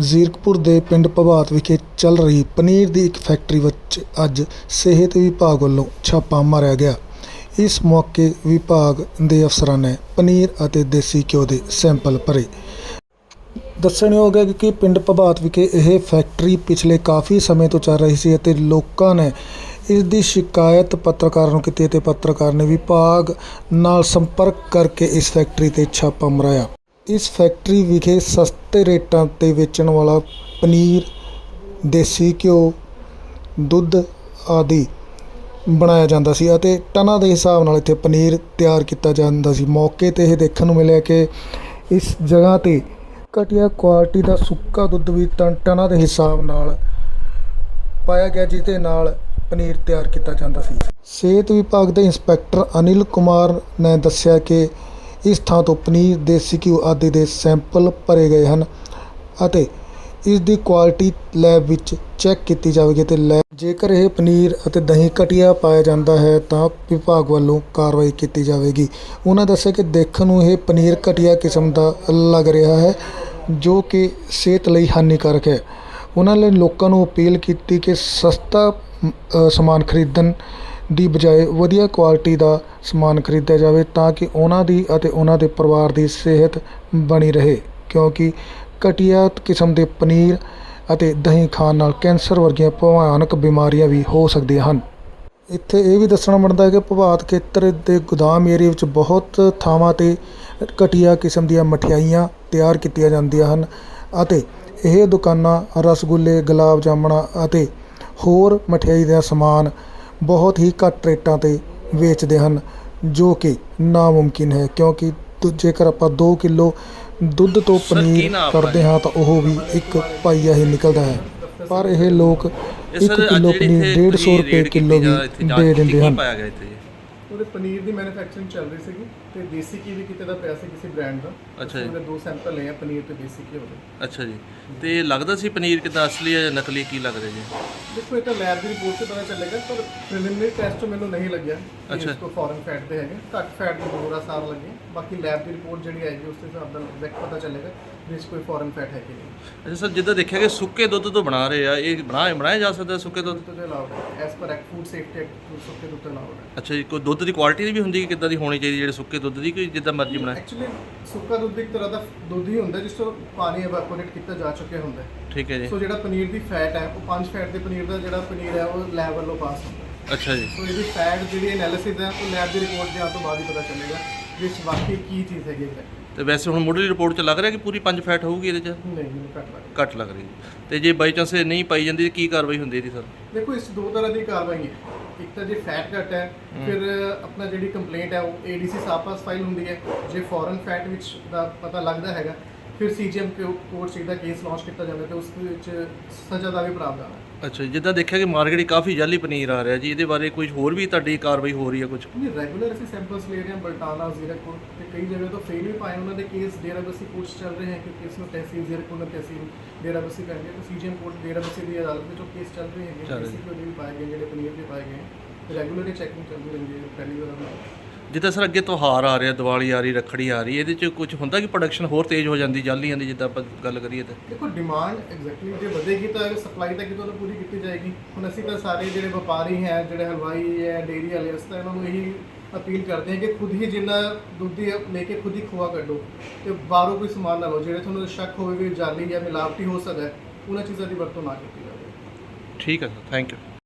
ਜ਼ੀਰਕਪੁਰ ਦੇ ਪਿੰਡ ਭਵਾਤ ਵਿਖੇ ਚੱਲ ਰਹੀ ਪਨੀਰ ਦੀ ਇੱਕ ਫੈਕਟਰੀ ਵਿੱਚ ਅੱਜ ਸਿਹਤ ਵਿਭਾਗ ਵੱਲੋਂ ਛਾਪਾ ਮਾਰਿਆ ਗਿਆ। ਇਸ ਮੌਕੇ ਵਿਭਾਗ ਦੇ ਅਫਸਰਾਂ ਨੇ ਪਨੀਰ ਅਤੇ ਦੇਸੀ ਘਿਓ ਦੇ ਸੈਂਪਲ ਭਰੇ। ਦੱਸਣਯੋਗ ਹੈ ਕਿ ਪਿੰਡ ਭਵਾਤ ਵਿਖੇ ਇਹ ਫੈਕਟਰੀ ਪਿਛਲੇ ਕਾਫੀ ਸਮੇਂ ਤੋਂ ਚੱਲ ਰਹੀ ਸੀ ਅਤੇ ਲੋਕਾਂ ਨੇ ਇਸ ਦੀ ਸ਼ਿਕਾਇਤ ਪੱਤਰਕਾਰਾਂ ਨੂੰ ਕੀਤੀ ਅਤੇ ਪੱਤਰਕਾਰ ਨੇ ਵਿਭਾਗ ਨਾਲ ਸੰਪਰਕ ਕਰਕੇ ਇਸ ਫੈਕਟਰੀ ਤੇ ਛਾਪਾ ਮਰਾਇਆ ਇਸ ਫੈਕਟਰੀ ਵਿਖੇ ਸਸਤੇ ਰੇਟਾਂ ਤੇ ਵੇਚਣ ਵਾਲਾ ਪਨੀਰ, ਦੇਸੀ ਘਿਓ, ਦੁੱਧ ਆਦਿ ਬਣਾਇਆ ਜਾਂਦਾ ਸੀ ਅਤੇ ਟਨਾਂ ਦੇ ਹਿਸਾਬ ਨਾਲ ਇੱਥੇ ਪਨੀਰ ਤਿਆਰ ਕੀਤਾ ਜਾਂਦਾ ਸੀ। ਮੌਕੇ ਤੇ ਇਹ ਦੇਖਣ ਨੂੰ ਮਿਲਿਆ ਕਿ ਇਸ ਜਗ੍ਹਾ ਤੇ ਘਟੀਆ ਕੁਆਲਿਟੀ ਦਾ ਸੁੱਕਾ ਦੁੱਧ ਵੀ ਟਨਾਂ ਦੇ ਹਿਸਾਬ ਨਾਲ ਪਾਇਆ ਗਿਆ ਜਿਸ ਦੇ ਨਾਲ ਪਨੀਰ ਤਿਆਰ ਕੀਤਾ ਜਾਂਦਾ ਸੀ। ਸਿਹਤ ਵਿਭਾਗ ਦੇ ਇੰਸਪੈਕਟਰ ਅਨਿਲ ਕੁਮਾਰ ਨੇ ਦੱਸਿਆ ਕਿ ਇਸ ਥਾਂ ਤੋਂ ਪਨੀਰ ਦੇਸੀ ਘਿਓ ਆਦਿ ਦੇ ਸੈਂਪਲ ਭਰੇ ਗਏ ਹਨ ਅਤੇ ਇਸ ਦੀ ਕੁਆਲਿਟੀ ਲੈਬ ਵਿੱਚ ਚੈੱਕ ਕੀਤੀ ਜਾਵੇਗੀ ਅਤੇ ਲੈਬ ਜੇਕਰ ਇਹ ਪਨੀਰ ਅਤੇ ਦਹੀਂ ਘਟੀਆ ਪਾਇਆ ਜਾਂਦਾ ਹੈ ਤਾਂ ਵਿਭਾਗ ਵੱਲੋਂ ਕਾਰਵਾਈ ਕੀਤੀ ਜਾਵੇਗੀ। ਉਹਨਾਂ ਦੱਸਿਆ ਕਿ ਦੇਖਣ ਨੂੰ ਇਹ ਪਨੀਰ ਘਟੀਆ ਕਿਸਮ ਦਾ ਲੱਗ ਰਿਹਾ ਹੈ, ਜੋ ਕਿ ਸਿਹਤ ਲਈ ਹਾਨੀਕਾਰਕ ਹੈ। ਉਹਨਾਂ ਨੇ ਲੋਕਾਂ ਨੂੰ ਅਪੀਲ ਕੀਤੀ ਕਿ ਸਸਤਾ ਸਮਾਨ ਖਰੀਦਣ ਦੀ ਬਜਾਏ ਵਧੀਆ ਕੁਆਲਿਟੀ ਦਾ ਸਮਾਨ ਖਰੀਦਿਆ ਜਾਵੇ ਤਾਂ ਕਿ ਉਹਨਾਂ ਦੀ ਅਤੇ ਉਹਨਾਂ ਦੇ ਪਰਿਵਾਰ ਦੀ ਸਿਹਤ ਬਣੀ ਰਹੇ। ਕਿਉਂਕਿ ਘਟੀਆ ਕਿਸਮ ਦੇ ਪਨੀਰ ਅਤੇ ਦਹੀਂ ਖਾਣ ਨਾਲ ਕੈਂਸਰ ਵਰਗੀਆਂ ਭਿਆਨਕ ਬਿਮਾਰੀਆਂ ਵੀ ਹੋ ਸਕਦੀਆਂ ਹਨ। ਇੱਥੇ ਇਹ ਵੀ ਦੱਸਣਾ ਬਣਦਾ ਹੈ ਕਿ ਭਵਾਤ ਖੇਤਰ ਦੇ ਗੋਦਾਮ ਏਰੀਆ ਵਿੱਚ ਬਹੁਤ ਥਾਵਾਂ ਤੇ ਘਟੀਆ ਕਿਸਮ ਦੀਆਂ ਮਠਿਆਈਆਂ ਤਿਆਰ ਕੀਤੀਆਂ ਜਾਂਦੀਆਂ ਹਨ ਅਤੇ ਇਹ ਦੁਕਾਨਾਂ ਰਸਗੁੱਲੇ, ਗੁਲਾਬ ਜਾਮਣਾ ਅਤੇ ਹੋਰ ਮਠਿਆਈ ਦਾ ਸਮਾਨ ਬਹੁਤ ਹੀ ਘੱਟ ਰੇਟਾਂ ਤੇ ਵੇਚਦੇ ਹਨ ਜੋ ਕਿ ਨਾਮੁਮਕਿਨ ਹੈ ਕਿਉਂਕਿ ਜੇਕਰ ਆਪਾਂ 2 ਕਿਲੋ ਦੁੱਧ ਤੋਂ ਪਨੀਰ ਕਰਦੇ ਹਾਂ ਤਾਂ ਉਹ ਵੀ ਇੱਕ ਪਾਈਆ ਹੀ ਨਿਕਲਦਾ ਹੈ। ਪਰ ਇਹ ਲੋਕ ਇਹ 1 ਸਰ ਅੱਜ ਕਿਲੋ ਜਿਹੜੀ ਪਨੀਰ ਇੱਥੇ 150 ਰੁਪਏ ਕਿਲੋ ਵੀ ਦੇ ਦਿੰਦੇ ਹਨ। ਪਾਇਆ ਗਿਆ ਇੱਥੇ? ਜੀ ਉਹਦੇ ਪਨੀਰ ਦੀ ਮੈਨੂਫੈਕਚਰਿੰਗ ਚੱਲ ਰਹੀ ਸੀਗੀ। ਤੇ ਦੇਸੀ ਘੀ ਵੀ ਕਿਤੇ ਦਾ ਪਿਆ ਸੀ ਕਿਸੇ ਬ੍ਰਾਂਡ ਦਾ। ਅੱਛਾ ਜੀ। ਉਹਦੇ ਦੋ ਸੈਂਪਲ ਲਏ ਆ ਪਨੀਰ ਤੇ ਦੇਸੀ ਘੀ ਦੇ ਅੱਛਾ ਜੀ। ਤੇ ਲੱਗਦਾ ਸੀ ਪਨੀਰ ਕਿਦਾਂ ਅਸਲੀ ਹੈ ਜਾਂ ਨਕਲੀ ਕੀ ਲੱਗ ਰਿਹਾ ਜੀ? ਦੇਖੋ ਇਹ ਤਾਂ ਲੈਬ ਦੀ ਰਿਪੋਰਟ ਤੋਂ ਪਤਾ ਚੱਲੇਗਾ ਪਰ ਪ੍ਰੀਲਿਮਿਨਰੀ ਟੈਸਟ ਤੋਂ ਮੈਨੂੰ ਨਹੀਂ ਲੱਗਿਆ ਕਿ। ਇਸ ਤੋਂ ਫੋਰਨ ਫੈਟ ਦੇ ਹੈਗੇ। ਘੱਟ ਫੈਟ ਦੇ ਦੋ ਸਾਰ ਲੱਗੇ। ਬਾਕੀ ਲੈਬ ਦੀ ਰਿਪੋਰਟ ਜਿਹੜੀ ਆਏਗੀ ਉਸ ਦੇ ਹਿਸਾਬ ਨਾਲ ਐਗਜ਼ੈਕਟ ਪਤਾ ਚੱਲੇਗਾ ਵੀ ਇਸ ਕੋਈ ਫੋਰਨ ਫੈਟ ਹੈ ਕਿ ਨਹੀਂ। ਅੱਛਾ ਸਰ ਜਿੱਦਾਂ ਦੇਖਿਆ ਕਿ ਸੁੱਕੇ ਦੁੱਧ ਤੋਂ ਬਣਾ ਰਹੇ ਆ ਇਹ ਬਣਾ ਬਣਾਇਆ ਜਾ ਸਕਦਾ ਸੁੱਕੇ ਦੁੱਧ? ਦੁੱਧ ਤੋਂ ਅਲਾਉਡ ਹੈ। S per act food safety act ਸੁੱਕੇ ਦੁੱਧ ਅਲਾਉਡ ਹੈ। ਅੱਛਾ ਜੀ ਕੋਈ ਦੁੱਧ ਦੀ ਕੁਆਲਿਟੀ ਵੀ ਹੁੰਦੀ ਕਿ ਕਿੱਦਾਂ ਦੀ ਹੋਣੀ ਚਾਹੀਦੀ ਜਿਹੜੇ ਸੁੱਕੇ ਦੁੱਧ ਦੀ ਕੋਈ ਜਿੱਦਾਂ ਮਰਜ਼ੀ ਬਣਾਏ। ਐਕਚੁਅਲੀ ਸੁੱਕਾ ਦੁੱਧ ਇੱਕ ਤਰ੍ਹਾਂ ਦਾ ਦੁੱਧ ਹੀ ਹੁੰਦਾ ਜਿਸ ਤੋਂ ਪਾਣੀ ਇਵੈਪੋਰੇਟ ਕੀਤਾ ਜਾ ਚੁੱਕਿਆ ਹੁੰਦਾ ਹੈ। ਠੀਕ ਹੈ ਜੀ। ਸੋ ਜਿਹੜਾ ਪਨੀਰ ਦੀ ਫੈਟ ਹੈ ਉਹ ਪੰਜ ਫੈਟ ਦੇ ਪਨੀਰ ਦਾ ਜਿਹੜਾ ਪਨੀਰ ਹੈ ਉਹ ਲੈਬ ਵੱਲੋਂ ਪਾਸ ਹੁੰਦਾ ਹੈ। ਅੱਛਾ ਜੀ। ਸੋ ਇਹਦੀ ਫੈਟ ਜਿਹੜੀ ਐਨਾਲਿਸਿਸ ਹੈ ਉਹ ਲੈਬ ਦੀ ਰਿਪੋਰਟ ਦੇ ਆਉਣ ਤੋਂ ਬਾਅਦ ਹੀ ਪਤਾ ਚੱਲੇਗਾ ਵੀ ਇਸ ਵਾਕਈ ਕੀ ਚੀਜ਼ ਹੈਗੀ ਹੈ। ਤੇ ਵੈਸੇ ਹੁਣ ਮੁੱਢਲੀ ਰਿਪੋਰਟ 'ਚ ਲੱਗ ਰਿਹਾ ਕਿ ਪੂਰੀ 5 ਫੈਟ ਹੋਊਗੀ ਇਹਦੇ 'ਚ? ਨਹੀਂ ਮੈਨੂੰ ਘੱਟ ਲੱਗਦਾ ਘੱਟ ਲੱਗ ਰਹੀ ਤੇ ਜੇ ਬਾਈ ਚਾਂਸ ਨਹੀਂ ਪਾਈ ਜਾਂਦੀ ਤਾਂ ਕੀ ਕਾਰਵਾਈ ਹੁੰਦੀ ਇਹਦੀ ਸਰ ਦੇਖੋ ਇਸ ਦੋ ਤਰ੍ਹਾਂ ਦੀ ਕਾਰਵਾਈ ਹੈ। ਇੱਕ ਤਾਂ ਜੇ ਫੈਟ ਘੱਟ ਹੈ ਫਿਰ ਆਪਣਾ ਜਿਹੜੀ ਕੰਪਲੇਂਟ ਹੈ ਉਹ ਏਡੀਸੀ ਸਾਪਾਸ ਫਾਈਲ ਹੁੰਦੀ ਹੈ। ਜੇ ਫੋਰਨ ਫੈਟ ਵਿੱਚ ਦਾ ਪਤਾ ਲੱਗਦਾ ਹੈਗਾ ਫਿਰ ਸੀਜੀਐਮ ਕੋਰਟ 'ਚ ਇਹਦਾ ਕੇਸ ਲਾਂਚ ਕੀਤਾ ਜਾਂਦਾ ਤੇ ਉਸ ਵਿੱਚ ਸਜ਼ਾ ਦਾ ਵੀ ਪ੍ਰਾਵਧਾਨ ਹੈ ਅੱਛਾ ਜੀ, ਜਿੱਦਾਂ ਦੇਖਿਆ ਕਿ ਮਾਰਕੀਟ 'ਚ ਕਾਫੀ ਜਾਲੀ ਪਨੀਰ ਆ ਰਿਹਾ ਜੀ ਇਹਦੇ ਬਾਰੇ ਕੁਝ ਹੋਰ ਵੀ ਤੁਹਾਡੀ ਕਾਰਵਾਈ ਹੋ ਰਹੀ ਹੈ ਕੁਝ ਨਹੀਂ ਰੈਗੂਲਰ ਅਸੀਂ ਸੈਂਪਲਸ ਲੈ ਰਹੇ ਹਾਂ ਬਲਟਾਨਾ ਜ਼ੀਰਕਪੁਰ ਤੇ ਕਈ ਜਗ੍ਹਾ ਤੋਂ ਫੇਲ ਵੀ ਪਾਏ ਉਹਨਾਂ ਦੇ ਕੇਸ ਡੇਰਾਬੱਸੀ ਕੋਰਟ 'ਚ ਚੱਲ ਰਹੇ ਹੈ ਕਿ ਕੇਸ ਨੂੰ ਤਹਿਸੀਲ ਜ਼ੀਰਕਪੁਰ ਨੂੰ ਤਹਿਸੀਲ ਡੇਰਾਬੱਸੀ ਕਰਨੀ ਹੈ ਤੇ ਸੀਜੀਐਮ ਕੋਰਟ ਡੇਰਾਬੱਸੀ ਦੀ ਅਦਾਲਤ ਵਿੱਚ ਉਹ ਕੇਸ ਚੱਲ ਰਹੇ ਹੈਗੇ ਚੱਲ ਰਹੇ। ਘਿਓ ਦੇ ਵੀ ਪਾਏ ਗਏ ਜਿਹੜੇ ਪਨੀਰ ਦੇ ਪਾਏ ਗਏ ਰੈਗੂਲਰਲੀ ਚੈਕਿੰਗ ਚੱਲਦੀ ਰਹਿੰਦੀ ਹੈ ਪਹਿਲੀ ਵਾਰ ਉਹਨਾਂ ਜਿੱਦਾਂ ਸਰ ਅੱਗੇ ਤਿਉਹਾਰ ਆ ਰਿਹਾ ਦੀਵਾਲੀ ਆ ਰਹੀ ਰੱਖੜੀ ਆ ਰਹੀ ਇਹਦੇ 'ਚ ਕੁਝ ਹੁੰਦਾ ਕਿ ਪ੍ਰੋਡਕਸ਼ਨ ਹੋਰ ਤੇਜ਼ ਹੋ ਜਾਂਦੀ ਜਾਲੀਆਂ ਦੀ ਜਿੱਦਾਂ ਆਪਾਂ ਗੱਲ ਕਰੀਏ ਤਾਂ? ਦੇਖੋ ਡਿਮਾਂਡ ਐਗਜ਼ੈਕਟਲੀ ਜੇ ਵਧੇਗੀ ਤਾਂ ਸਪਲਾਈ ਤਾਂ ਕਿਤੋਂ ਤਾਂ ਪੂਰੀ ਕੀਤੀ ਜਾਏਗੀ। ਹੁਣ ਅਸੀਂ ਤਾਂ ਸਾਰੇ ਜਿਹੜੇ ਵਪਾਰੀ ਹੈ ਜਿਹੜੇ ਹਲਵਾਈ ਹੈ ਡੇਅਰੀ ਵਾਲੇ ਅਸੀਂ ਤਾਂ ਇਹਨਾਂ ਨੂੰ ਇਹੀ ਅਪੀਲ ਕਰਦੇ ਹਾਂ ਕਿ ਖੁਦ ਹੀ ਜਿੰਨਾ ਦੁੱਧ ਦੀ ਲੈ ਕੇ ਖੁਦ ਹੀ ਖੋਆ ਕੱਢੋ ਤੇ ਬਾਹਰੋਂ ਕੋਈ ਸਮਾਨ ਨਾ ਲਓ ਜਿਹੜੇ ਤੁਹਾਨੂੰ ਸ਼ੱਕ ਹੋਵੇ ਵੀ ਜਾਲੀ ਜਾਂ ਮਿਲਾਵਟੀ ਹੋ ਸਕਦਾ ਹੈ ਉਹਨਾਂ ਚੀਜ਼ਾਂ ਦੀ ਵਰਤੋਂ ਨਾ ਕੀਤੀ ਜਾਵੇ। ਠੀਕ ਹੈ ਸਰ ਥੈਂਕ ਯੂ